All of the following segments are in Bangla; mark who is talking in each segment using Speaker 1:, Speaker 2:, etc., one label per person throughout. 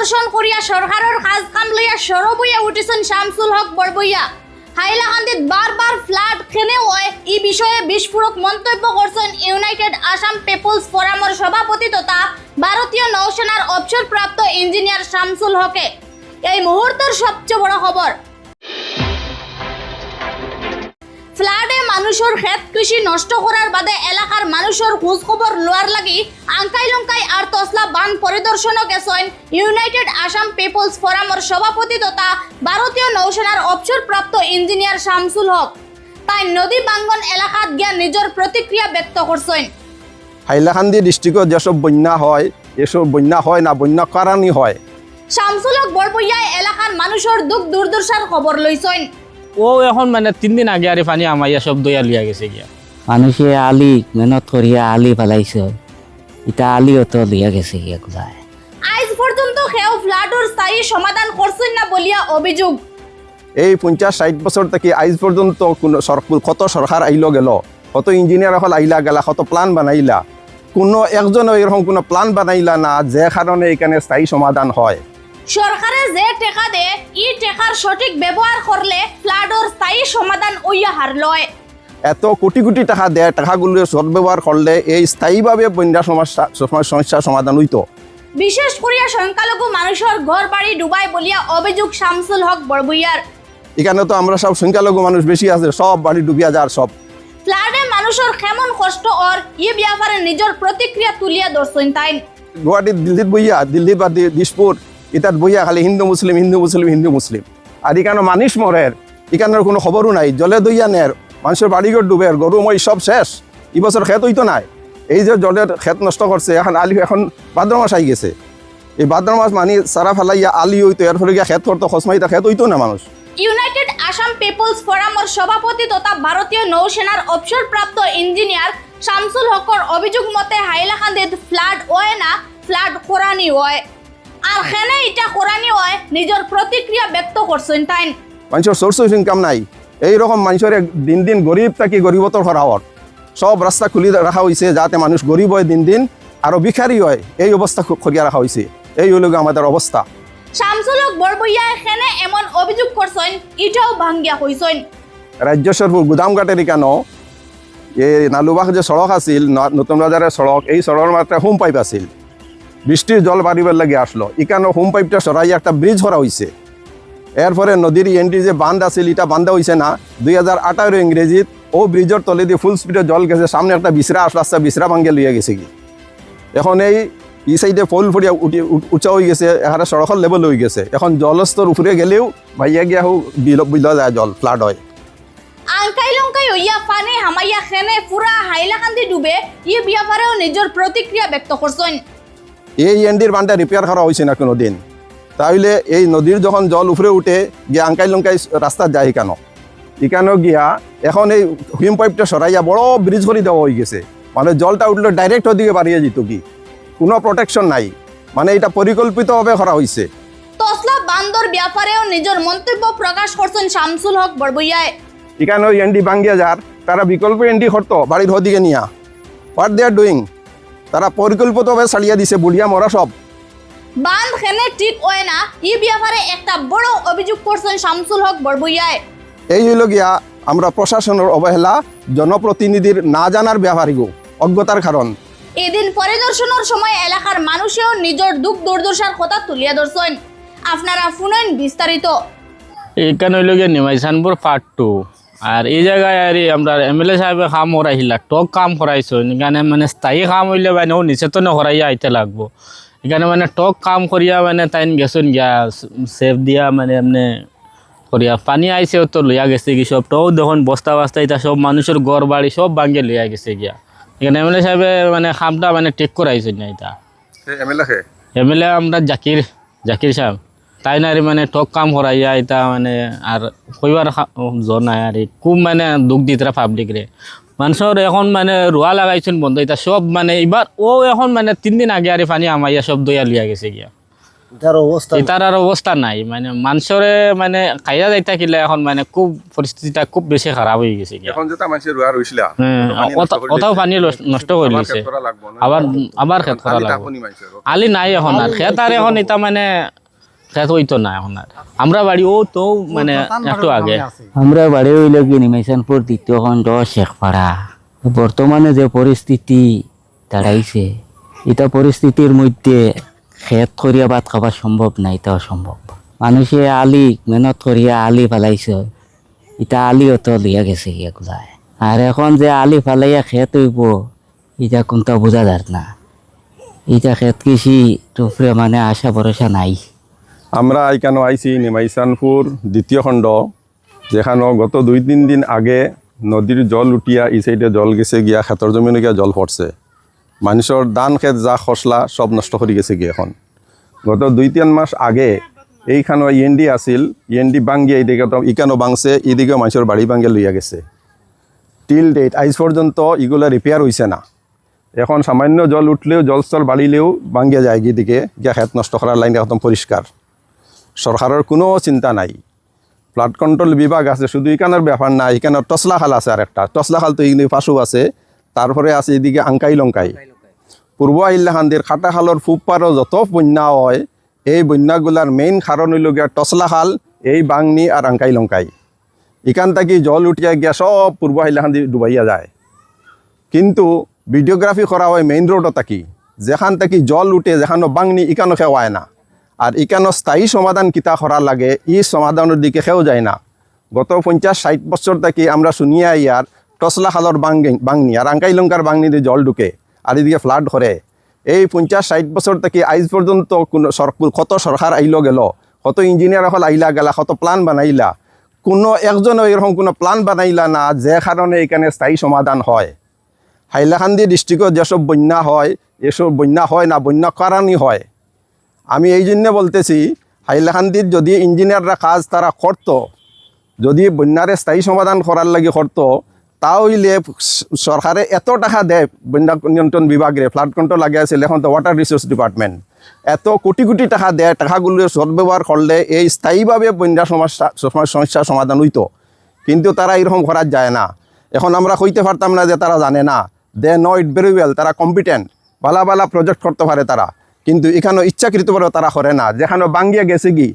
Speaker 1: পরিদর্শন করিয়া সরকারের কাজ কাম লইয়া সরবইয়া উঠিছেন শামসুল হক বরবইয়া হাইলাকান্দিত বারবার ফ্লাড খেনে হয় এই বিষয়ে বিস্ফোরক মন্তব্য করছেন ইউনাইটেড আসাম পিপলস ফোরামের সভাপতি তথা ভারতীয় নৌসেনার অবসরপ্রাপ্ত ইঞ্জিনিয়ার শামসুল হকে। এই মুহূর্তের সবচেয়ে বড় খবর ফ্লাডে মানুষের ক্ষেত কৃষি নষ্ট করার বাদে এলাকার মানুষের খোঁজ খবর লোয়ার লাগি আঙ্কাই লঙ্কাই আর তসলা বান পরিদর্শনও গেছেন ইউনাইটেড আসাম পিপলস ফোরামের সভাপতি তথা ভারতীয় নৌসেনার অবসরপ্রাপ্ত ইঞ্জিনিয়ার শামসুল হক। তাই নদী বাঙ্গন এলাকাত গিয়া নিজের প্রতিক্রিয়া ব্যক্ত করছেন
Speaker 2: হাইলাকান্দি ডিস্ট্রিক্টত যেসব বন্যা হয় এসব বন্যা হয় না বন্যা কারণই হয়।
Speaker 1: শামসুল হক বড়বইয়ায় এলাকার মানুষের দুঃখ দুর্দশার খবর লইছেন
Speaker 3: ও এখন মানে তিন দিন আগে আর পানি আমাইয়া সব দইয়া লিয়া গেছে গিয়া।
Speaker 4: মানুষে আলি মেহনত করিয়া আলি ফেলাইছে এটা আলি অত লিয়া গেছে গিয়া কোথায়
Speaker 1: আজ পর্যন্ত সেও ফ্লাডের স্থায়ী সমাধান করছেন না বলিয়া অভিযোগ।
Speaker 2: এই পঞ্চাশ ষাট বছর থেকে আজ পর্যন্ত কোনো কত সরকার আইল গেল? কত ইঞ্জিনিয়ার হল আইলা গেলা কত প্ল্যান বানাইলা? কোনো একজনও এরকম কোনো প্ল্যান বানাইলা না যে কারণে এখানে স্থায়ী সমাধান হয়?
Speaker 1: সরকারে যে টেকা দে ই টেকার সঠিক ব্যবহার করলে ফ্লাডের স্থায়ী সমাধান ওইয়া হার লয়।
Speaker 2: এত কোটি কোটি টাকা দেয় টাকাগুলো সদ্ব্যবহার করলে এই স্থায়ীভাবে বন্যা সমস্যা সমস্যার সমাধান হইতো
Speaker 1: বিশেষ করিয়া সংখ্যালঘু মানুষের ঘর বাড়ি ডুবাই বলিয়া অভিযোগ শামসুল হক বড়বইয়ার
Speaker 2: এখানে তো আমরা সব সংখ্যালঘু মানুষ বেশি আছে সব বাড়ি ডুবিয়া যার সব।
Speaker 1: ফ্লাডে মানুষের কেমন কষ্ট ওর ই ব্যাপারে নিজের প্রতিক্রিয়া তুলিয়া ধরছেন তাই
Speaker 2: গুৱাহাটীত দিল্লীত বহিয়া দিল্লী বা দি- দিছপুৰ। ইতাত বহিয়া খালি হিন্দু মুছলিম হিন্দু মুছলিম হিন্দু মুছলিম আর ইকানো মানিস মরের, ইকানোর কোনো খবরও নাই। জলে দইয়া নের, মানুষের বাড়িঘর ডুবের গরু মই সব শেষ। এই বছর খেত হইতো নাই। এই যে জলের খেত নষ্ট করছে, এখন আলি এখন ভাদ্র মাস আই গেছে। এই ভাদ্র মাস মানি সারা ফেলাইয়া আলি হইতো, এর ফলে গিয়া খেত করতো খসমাইতা খেত হইতো না মানুষ।
Speaker 1: ইউনাইটেড আসাম পিপলস ফোরামের সভাপতি তথা ভারতীয় নৌসেনার অবসরপ্রাপ্ত ইঞ্জিনিয়ার শামসুল হকর অভিযোগ মতে হাইলাকান্দিত ফ্লাড হয় না, ফ্লাড কোরআনি হয় আর সেনে ইটা কোরআনি হয় নিজের প্রতিক্রিয়া ব্যক্ত করছেন তাই
Speaker 2: মানুষের সোর্স অফ ইনকাম নাই। এইরকম মানুষের এক দিন দিন গরিব থাকি গরিবতর করা হওয়ার সব রাস্তা খুলি রাখা হয়েছে যাতে মানুষ গরিব হয় দিন দিন আরও ভিখারি হয়। এই অবস্থা খুব করিয়া রাখা হয়েছে এই হলো আমাদের অবস্থা
Speaker 1: শামসুল হক বড়বইয়া সেনে এমন অভিযোগ করছেন ইটাও ভাঙ্গিয়া হইছেন
Speaker 2: রাজ্য সরকার গুদামঘাটের কেন এই নালুবাগ যে সড়ক আছিল নতুন বাজারের সড়ক এই সড়কের মাত্রা হোম পাইপ আছিল। বৃষ্টির জল বাড়িবার লাগে আসলো। ইকানো হোম পাইপটা সরাই একটা ব্রিজ করা হয়েছে এরপরে নদীর এন্ট্রি যে বান্ধ আছিল এটা বান্ধা হয়েছে না। দুই হাজার আঠারো ইংরেজিত ও ব্রিজের তলে দিয়ে ফুল স্পিডে জল গেছে, সামনে একটা বিছরা আসলো আসতে বিছরা ভাঙ্গে লইয়া গেছে কি এখন এই ই সাইডে ফুল ফুরিয়া উঠি উঁচা হয়ে গেছে, এখানে সড়কের লেভেল হয়ে গেছে। এখন জলস্তর উপরে গেলেও ভাইয়া গিয়া হোক বিল বিল যায় জল ফ্লাড হয়।
Speaker 1: আংকাই লঙ্কাই হইয়া ফানে হামাইয়া সেনে পুরা হাইলাকান্দি ডুবে ই ব্যাপারেও নিজের প্রতিক্রিয়া ব্যক্ত করছেন।
Speaker 2: এই এন্ডির বানটা রিপেয়ার করা হয়েছে না কোনো দিন তাহলে এই নদীর যখন জল উপরে উঠে গিয়া আঙ্কাই লঙ্কাই রাস্তা যায় কেন? এখানেও গিয়া এখন এই হুইম পাইপটা সরাইয়া বড় ব্রিজ করে দেওয়া হয়ে গেছে। মানে জলটা উঠলে ডাইরেক্ট ওদিকে বাড়িয়ে যেত কি? কোনো প্রোটেকশন নাই। মানে এটা পরিকল্পিতভাবে করা হয়েছে
Speaker 1: তসলা বান্দর ব্যাপারেও নিজের মন্তব্য প্রকাশ করছেন শামসুল হক বড়বইয়ায়
Speaker 2: এখানেও এন্ডি ভাঙ্গিয়া যার তারা বিকল্প এন্ডি করতো বাড়ির ওদিকে নিয়া। হোয়াট দে আর ডুইং তারা পরিকল্পিতভাবে ছাড়িয়ে দিছে বুড়িয়া মরা সব।
Speaker 1: বান্ধ খেনে ঠিক হয় না ই ব্যাপারে একটা বড় অভিযোগ করছেন শামসুল হক বড়বইয়ায়
Speaker 2: এই হইল গিয়া আমরা প্রশাসনের অবহেলা জনপ্রতিনিধির না জানার ব্যাপারিগো অজ্ঞতার কারণ।
Speaker 1: এদিন পরিদর্শনের সময় এলাকার মানুষেও নিজের দুঃখ দুর্দশার কথা তুলিয়া ধরছেন। আপনারা শুনেন বিস্তারিত।
Speaker 3: এখানে হইল গিয়ে নিমাইসানপুর পার্ট টু আর এই জায়গায় আর আমরা এম এল এ সাহেবে কাম করাইলা টক কাম করাইছো। এখানে মানে স্থায়ী কাম হইলে মানে ও নিচেতনে করাইয়া আইতে লাগবো। এখানে মানে টক কাম করিয়া মানে তাইন গেছুন গিয়া সেফ দিয়া মানে এমনি করিয়া পানি আইসেও তো লইয়া গেছে কি সব। তো দেখুন বস্তা বস্তা এটা সব মানুষের ঘর বাড়ি সব ভাঙ্গে লইয়া গেছে গিয়া। এখানে এম এল এ সাহেবে মানে কামটা মানে টেক করাইছেন না এটা এমএলএ আমরা জাকির জাকির সাহেব। তাই না মানে টক কাম করাইয়া এটা মানে আর কইবার জ্বর নাই আর খুব মানে দুঃখ দিতরা পাবলিক রে মানুষের এখন মানে রোয়া লাগাইছেন বন্ধ এটা সব মানে এবার ও এখন মানে তিন দিন আগে আর পানি আমাইয়া সব দইয়া লিয়া গেছে গিয়া।
Speaker 5: এটার
Speaker 3: আর অবস্থা নাই মানে মানুষরে মানে খাইয়া যাইতা কিলে এখন মানে খুব পরিস্থিতিটা খুব বেশি খারাপ হয়ে গেছে হ্যাঁ,
Speaker 2: পানি নষ্ট করে
Speaker 3: করে
Speaker 2: আবার?
Speaker 3: আবার খেত করা
Speaker 2: আলি
Speaker 3: লাগবে। আলি নাই এখন আর খেত আর এখন এটা মানে খেত হইতো না এখন আর। আমরা বাড়ি ও তো মানে একটু আগে।
Speaker 4: আমরা বাড়ি হইল কি নিমাইশানপুর দ্বিতীয় খণ্ড শেখপাড়া। বর্তমানে যে পরিস্থিতি দাঁড়াইছে এটা পরিস্থিতির মধ্যে খেত করিয়া ভাত খাবার সম্ভব না এটা অসম্ভব মানুষে আলি মেহনত করিয়া আলি ফেলাইছে। এটা আলি অত লিয়া গেছে এগুলায় আর এখন যে আলি ফেলাইয়া খেত হইব এটা কোনটা বোঝা যার না। এটা খেত কৃষি উপরে মানে আশা ভরসা নাই।
Speaker 2: আমরা এখানে আইছি? নিমাইসানপুর দ্বিতীয় খণ্ড, যেখানে গত দুই তিন দিন আগে নদীর জল উঠিয়া, এই সাইডে জল গেছে গিয়া খেতর জমিনে গিয়া জল পড়ছে মানুষের ধান, খেত যা খসলা সব নষ্ট করে গেছে গিয়া এখন। গত দুই তিন মাস আগে এইখানে ইএনডি আছিল। ইএনডি বাঙ্গিয়া এইদিকে তো ইকানো বাংছে এইদিকে মানুষের বাড়ি বাঙ্গে লইয়া গেছে। টিল ডেট আইজ পর্যন্ত এগুলো রিপেয়ার হইছে না। এখন সামান্য জল উঠলেও জলস্থল বাড়িলেও বাঙ্গিয়া যায় গিয়ে গিয়া খেত নষ্ট করার লাইন একদম পরিষ্কার সরকারের কোনো চিন্তা নাই। ফ্লাড কন্ট্রোল বিভাগ আছে, শুধু এখানের ব্যাপার না, এখানে টসলা খাল আছে আর একটা টসলা খাল তো এগুলি পাশু আছে, তারপরে আছে এদিকে আঙ্কাই লঙ্কাই পূর্ব আহিল্লাখান্দির খাটা খালর ফুপারও যত বন্যা হয়, এই বন্যাগুলার মেইন কারণ হইল গিয়া টসলা খাল এই বাংনি আর আঙ্কাই লঙ্কাই এখান থেকে জল উঠিয়া গিয়া সব পূর্ব আহিল্লাখান্দি ডুবাইয়া যায়। কিন্তু ভিডিওগ্রাফি করা হয় মেইন রোডও থাকি। যেখান থেকে জল উঠে, যেখানে বাংনি ইকানো খেওয়ায় না। আর ইকানো স্থায়ী সমাধান কিতা করা লাগে, ই সমাধানের দিকে খেও যায় না। গত পঞ্চাশ ষাট বছর থেকে আমরা শুনিয়া ইয়ার টসলা খালর বাঙ্গি বাংনি আর আঙ্কাই লঙ্কার বাংনিতে জল ঢুকে আর এদিকে ফ্লাড করে এই পঞ্চাশ ষাট বছর থেকে আইজ পর্যন্ত কোনো কত সরকার আইল গেল, কত ইঞ্জিনিয়ার হল আইলা গেলা, কত প্ল্যান বানাইলা। কোনো একজনও এরকম কোনো প্ল্যান বানাইলা না যে কারণে এখানে স্থায়ী সমাধান হয়। হাইলাকান্দি ডিস্ট্রিক্টত যেসব বন্যা হয়, এসব বন্যা হয় না, বন্যা কারণই হয়। আমি এই জন্য বলতেছি, হাইলাকান্দির যদি ইঞ্জিনিয়াররা কাজ তারা করত, যদি বন্যারে স্থায়ী সমাধান করার লাগে করত তাহলে সরকারে এত টাকা দেয় বন্যা নিয়ন্ত্রণ বিভাগে ফ্লাড কন্ট্রোল লাগে আছিল এখন তো ওয়াটার রিসোর্স ডিপার্টমেন্ট এত কোটি কোটি টাকা দেয়, টাকাগুলো সদ্ব্যবহার করলে এই স্থায়ীভাবে বন্যা সমস্যা সম- সমস্যার সমাধান হইতো। কিন্তু তারা এরকম করার যায় না। এখন আমরা কইতে পারতাম না যে তারা জানে না। They know it very well তারা কম্পিটেন্ট ভালা ভালা প্রজেক্ট করতে পারে তারা। কিন্তু এখানে ইচ্ছাকৃতভাবে তারা করে না। যেখানে বাঙ্গিয়া গেছে কি,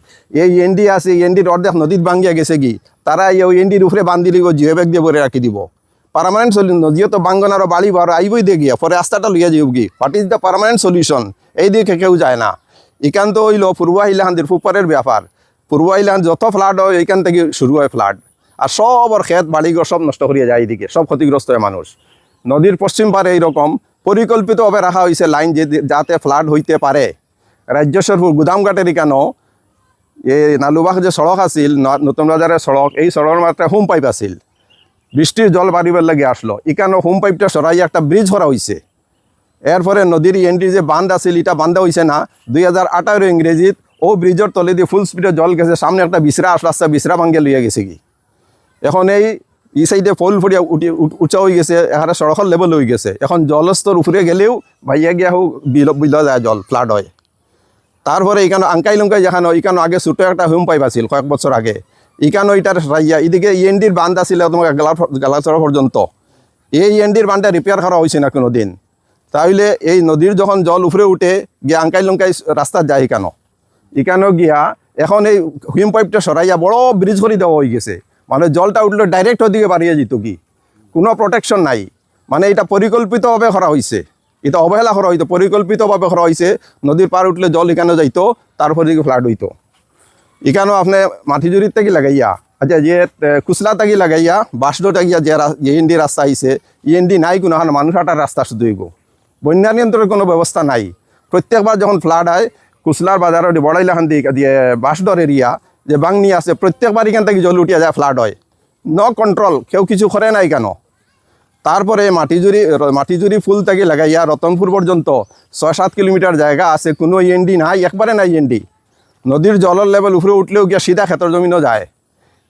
Speaker 2: এই এন্ডি আছে এনডির অর্ধেক নদীত বাঙ্গিয়া গেছে কি, তারা এই এনডির উপরে বান্ধি দিব জিও ব্যাগ দিয়ে রাখি দিব। পার্মানেন্ট সলিউশন নদীও তো বাঙ্গনারও বাড়ি বার আইবই দিয়ে গিয়া, পরে রাস্তাটা লইয়া যাইব কি। What is the permanent solution এই দিকে কেউ যায় না। এখান তো হইল পূর্ব আহিলাহান্দির ফুপারের ব্যাপার। পূর্ব আহিলাহান্দ যত ফ্লাড হয় এইখান থেকে শুরু হয় ফ্লাড আর সবর ক্ষেত বাড়িঘর সব নষ্ট করিয়া যায় এদিকে, সব ক্ষতিগ্রস্ত হয় মানুষ। নদীর পশ্চিম পারে এইরকম পরিকল্পিতভাবে রাখা হয়েছে লাইন যে যাতে ফ্লাড হইতে পারে। রাজ্যেশ্বর গুদামঘাটের কেন? এই নালুবাগ যে সড়ক আছিল নতুন বাজারের সড়ক, এই সড়কের মাত্রা হোম পাইপ আছিল। বৃষ্টির জল বাড়িবার লাগে আসলো। এখানে হোম পাইপটা সরাই একটা ব্রিজ করা হয়েছে এরপরে নদীর এন্ট্রি যে বান্ধ আছিল এটা বান্ধা হয়েছে না। দুই হাজার আঠারো ইংরেজিত ও ব্রিজের তলে দিয়ে ফুল স্পিডে জল গেছে, সামনে একটা বিসরা আস রাস্তা বিসরা ভাঙ্গে লইয়া গেছে কি? এখন এই ই সাইডে ফুল ফুটিয়া উঠি উঁচা হয়ে গেছে, এখানে সড়কের লেভেল হয়ে গেছে। এখন জলস্তর উপরে গেলেও ভাইয়া গিয়া হোক বিল বিল যায় জল ফ্লাড হয়। তারপরে এখানে আঙ্কাই লঙ্কাই যেখানে এখানে আগে ছোটো একটা হোম পাইপ আছিল কয়েক বছর আগে। এখানে এটার রাইয়া এদিকে ইএনডির বান্ধ আছিল তোমার গালাচড়া পর্যন্ত এই ইএনডির বান্ধটা রিপেয়ার করা হয়েছে না কোনো দিন তাহলে এই নদীর যখন জল উপরে উঠে, গিয়া আঙ্কাই লঙ্কাই রাস্তা যায় কেন এখানেও গিয়া এখন এই হিম পাইপটা সরাইয়া বড় ব্রিজ করে দেওয়া হয়ে গেছে। মানে জলটা উঠলে ডাইরেক্ট ওদিকে বাড়িয়ে যেত কি? কোনো প্রোটেকশন নাই। মানে এটা পরিকল্পিতভাবে করা হয়েছে এটা অবহেলা করা হইতো, পরিকল্পিতভাবে করা হয়েছে নদীর পার উঠলে জল এখানে যাইতো, তারপরে দিকে ফ্লাড হইতো। এখানেও আপনি মাটিজুরির থেকে লাগাইয়া আচ্ছা যে কুচলা থাকি লাগাইয়া বাসডো থাকিয়া যে ইএনডি রাস্তা আইছে ইএনডি নাই কোনো হান মানুষ হাঁটার রাস্তা শুধু এগো বন্যা নিয়ন্ত্রণের কোনো ব্যবস্থা নাই। প্রত্যেকবার যখন ফ্লাড হয় কুচলার বাজারের বড়াইলাখান দিয়ে বাসডর এরিয়া যে বাংনি আছে প্রত্যেকবার এখান থেকে জল উঠিয়া যায় ফ্লাড হয়। ন কন্ট্রোল কেউ কিছু করে নাই কেন? তারপরে মাটিজুরি মাটিজুরি ফুল থেকে লাগাইয়া রতনপুর পর্যন্ত ছয় সাত কিলোমিটার জায়গা আছে কোনো ইএনডি নাই একবারে নাই ইএনডি নদীর জলের লেভেল উপরে উঠলেও গিয়া সিধা ক্ষেতর জমিনও যায়।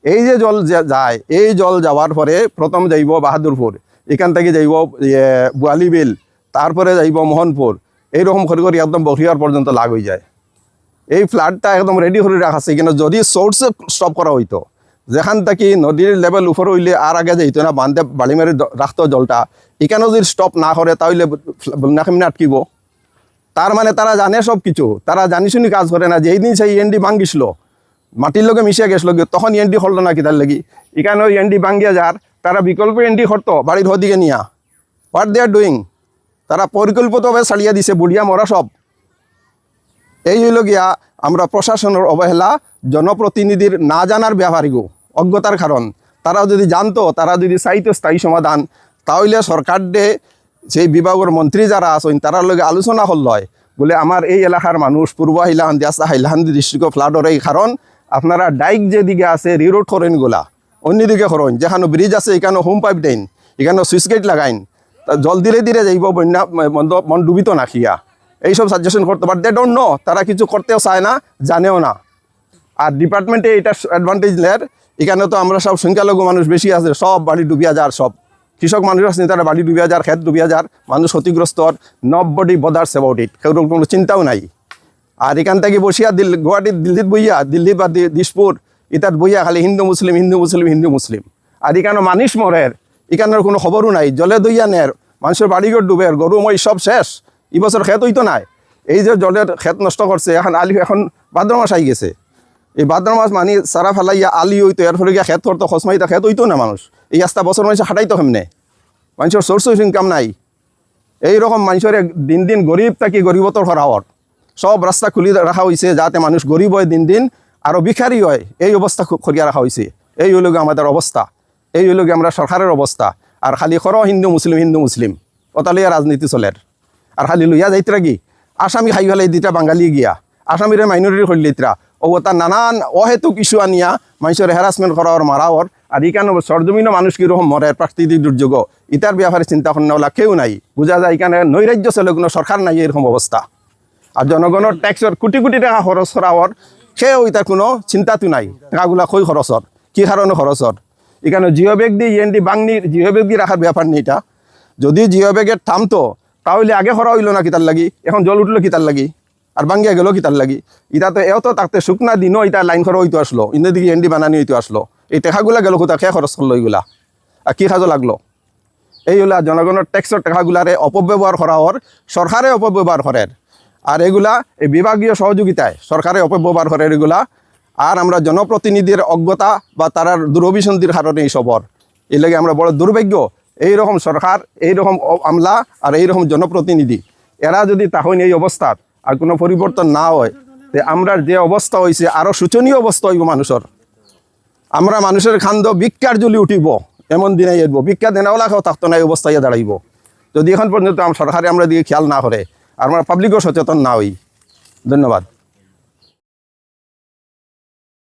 Speaker 2: এই যে জল যায় এই জল যাওয়ার পরে প্রথম যাইব বাহাদুরপুর এখান থেকে যাইব ইয়ে, বোয়ালি বিল তারপরে যাইব মোহনপুর। এইরকম করে করে একদম বরিয়ার পর্যন্ত লাগ হয়ে যায়। এই ফ্লাডটা একদম রেডি করে রাখা আছে কিন্তু যদি সোর্সে স্টপ করা হইতো, যেখান থেকে নদীর লেভেল উপরে হইলে আর আগে যাইতো না বান্ধে বাড়ি মেরে রাখতো জলটা। এখানেও যদি স্টপ না করে, তাহলে বন্যা কেমনি আটকিব। তার মানে তারা জানে সব কিছু তারা জানি শুনি কাজ করে না। যেই দিন সেই এনডি ভাঙ্গিছিল, মাটির লগে মিশিয়ে গেছিল, তখন এনডি হল না কিতার লাগি? এখানেও এনডি ভাঙ্গিয়া যার, তারা বিকল্প এনডি হরতো, বাড়ির হদিকে নিয়া। হোয়াট দে আর ডুইং তারা পরিকল্পিতভাবে ছাড়িয়ে দিছে, বুড়িয়া মরা সব। এই হইল গিয়া আমরা প্রশাসনের অবহেলা, জনপ্রতিনিধির না জানার ব্যাপারিগো অজ্ঞতার কারণ। তারা যদি জানতো, তারা যদি চাইতো স্থায়ী সমাধান, তাহলে সরকার দে সেই বিভাগের মন্ত্রী যারা আছেন, তারার লগে আলোচনা হল লয়। বলে আমার এই এলাকার মানুষ পূর্ব হাইলাহান্দি দিয়াসা হাইলাহান্দি ডিস্ট্রিক্ট ফ্লাডর এই কারণ, আপনারা ডাইক যেদিকে আছে, রিরোড করেন গোলা। অন্যদিকে করেন, যেখানে ব্রিজ আছে, এখানে হোম পাইপ দেন, এখানে সুইচ গেট লাগাইন। জল ধীরে ধীরে যাইব, বন্যা মন- মন ডুবিত না খিয়া। এইসব সাজেশন করতে পারে। দে ডোন্ট নো তারা কিছু করতেও চায় না, জানেও না। আর ডিপার্টমেন্টে এটা অ্যাডভান্টেজ নেয় এখানে তো আমরা সব সংখ্যালঘু মানুষ বেশি আছে, সব বাড়ি ডুবিয়া যার সব। কৃষক মানুষ আছে, তারা বাড়ি ডুবিয়া যার খেত ডুবিয়া যার, মানুষ ক্ষতিগ্রস্ত নব বডি বদার্স অ্যাবাউট ইট কেউ কোনো চিন্তাও নাই। আর এখান থেকে বসিয়া দিল্লি গুয়াহাটির দিল্লিত বইয়া দিল্লি বা দি- দিশপুর ইতাত বইয়া খালি হিন্দু মুসলিম হিন্দু মুসলিম হিন্দু মুসলিম। আর এখানে মানুষ মরের, এখানের কোনো খবরও নাই। জলে দইয়া নের, মানুষের বাড়িঘর ডুবের গরু মই সব শেষ। এই বছর খেত হইতো নাই। এই যে জলের খেত নষ্ট করছে, এখন আলি এখন ভাদ্র মাস আই গেছে। এই ভাদ্র মাস মানি সারা ফেলাইয়া আলি হইতো, এর ফলে গিয়া খেত করতো খসমাইতা খেত হইতো না মানুষ। এই আস্তা বছর মানুষ হাঁটাইতো কেমনে মানুষের সোর্স ইনকাম নাই। এইরকম মানুষের দিন দিন গরিব থাকি গরিবতর হরাওয়ার সব রাস্তা খুলি রাখা হয়েছে যাতে মানুষ গরিব হয় দিন দিন আরও ভিখারি হয়। এই অবস্থা খু- করিয়া রাখা হয়েছে এই হইল আমাদের অবস্থা। এই হইল আমরা সরকারের অবস্থা। আর খালি খর হিন্দু মুসলিম হিন্দু মুসলিম। অতালিয়া রাজনীতি চলের। আর খালি লইয়া যাইতে কি? আসামি খাই ফেলাই দিতা, বাঙালি গিয়া। আসামিরে মাইনরিটি করলি ইতরা ও তার নানান অহেতুক ইস্যু আনিয়া মানুষের হ্যারাসমেন্ট করার মারাওয়ার আর ইকানো সরজমিনও মানুষ কীরকম মরে প্রাকৃতিক দুর্যোগ ইতার ব্যাপারে চিন্তা ভাবনা কেউ নাই। বোঝা যায় এখানে নৈরাজ্য চলে কোনো সরকার নাই এরকম অবস্থা আর জনগণের ট্যাক্সর কোটি কোটি টাকা খরচ করাওয়ার সেও ইতার কোনো চিন্তাতো নাই। টাকাগুলা কই খরচর কি কারণে খরচর এখানে জিও ব্যাগ দিয়ে ইএনডি বাংনি জিও ব্যাগ দিয়ে রাখার ব্যাপার নেই এটা যদি জিও ব্যাগের থামতো তাহলে আগে খরা হইল না কিতার লাগি? এখন জল উঠল কিতার লাগি? আর বাঙ্গিয়া গেল কিতার লাগি? ইটা তো এও তো তাকতে শুকনা দিনও এটা লাইন খরা হইতো আসলো ইন্দের দিকে এনডি বানানি হইতো আসলো। এই টেকাগুলা গেল কোথা খেয়ে খরচ করল এইগুলা। আর কি সাজো লাগল? এই হলো জনগণের ট্যাক্সের টাকাগুলারে অপব্যবহার করা হর সরকারে অপব্যবহার করেন আর এগুলা এই বিভাগীয় সহযোগিতায় সরকারে অপব্যবহার করে এগুলা। আর আমরা জনপ্রতিনিধির অজ্ঞতা বা তারার দুরভিসন্ধির কারণে এই সবর এই লাগে আমরা বড় দুর্ভাগ্য এইরকম সরকার, এইরকম অ- আমলা আর এইরকম জনপ্রতিনিধি। এরা যদি তখন এই অবস্থার আর কোনো পরিবর্তন না হয়, তে আমরা যে অবস্থা হয়েছে আরও শোচনীয় অবস্থা হইব মানুষের। আমরা মানুষের খান্দ ভিক্ষার জ্বলি উঠিব, এমন দিনে এরব। ভিক্ষা দেনাওয়ালা খাও থাকতো না, এই অবস্থায় দাঁড়াইব। যদি এখন পর্যন্ত সরকারে আমরা দিকে খেয়াল না করে, আর আমরা পাবলিকও সচেতন না হই। ধন্যবাদ।